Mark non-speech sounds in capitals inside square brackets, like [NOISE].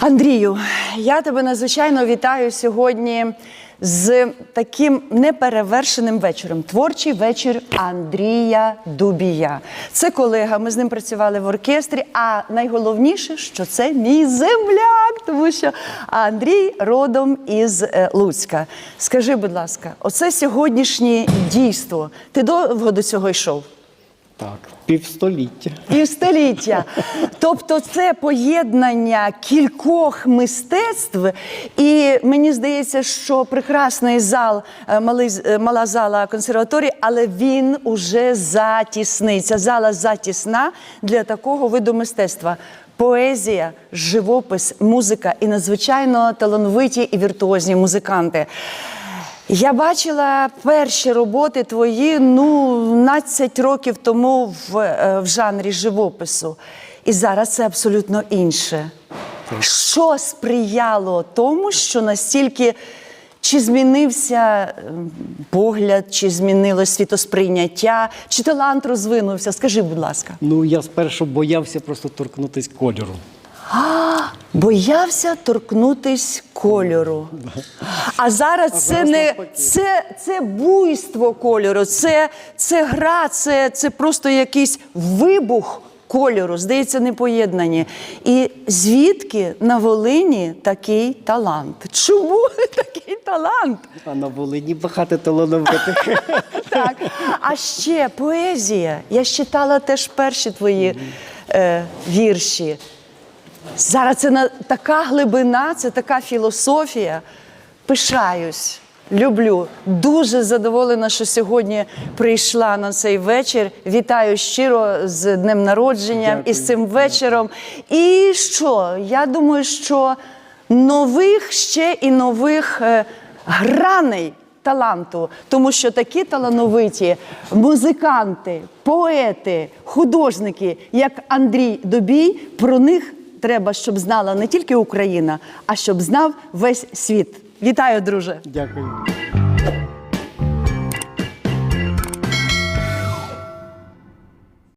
Андрію, я тебе надзвичайно вітаю сьогодні з таким неперевершеним вечором. Творчий вечір Андрія Дубія. Це колега. Ми з ним працювали в оркестрі. А найголовніше, що це мій земляк, тому що Андрій родом із е, Луцька. Скажи, будь ласка, оце сьогоднішнє дійство. Ти довго до цього йшов? Так, півстоліття. Півстоліття. Тобто це поєднання кількох мистецтв. І мені здається, що прекрасний зал, е, малий, е, мала зала консерваторії, але він уже затісний. Ця зала затісна для такого виду мистецтва. Поезія, живопис, музика і надзвичайно талановиті і віртуозні музиканти. Я бачила перші роботи твої ну 12 років тому в, е, в жанрі живопису. І зараз це абсолютно інше. Що сприяло тому, що настільки чи змінився е, погляд, чи змінилось світосприйняття, чи талант розвинувся? Скажи, будь ласка. Ну, я спершу боявся просто торкнутися кольору. Боявся торкнутись кольору. А зараз це не це, це буйство кольору, це, це гра, це, це просто якийсь вибух кольору, здається, не поєднані. І звідки на Волині такий талант? Чому [LAUGHS] такий талант? А на Волині багато талановитих. [LAUGHS] Так. А ще поезія. Я читала теж перші твої е, вірші. Зараз це на, така глибина, це така філософія. Пишаюсь, люблю. Дуже задоволена, що сьогодні прийшла на цей вечір. Вітаю щиро з днем народження і з цим вечором. І що? Я думаю, що нових ще і нових е, граней таланту, тому що такі талановиті музиканти, поети, художники, як Андрій Добій, про них треба, щоб знала не тільки Україна, а щоб знав весь світ. Вітаю, друже! Дякую.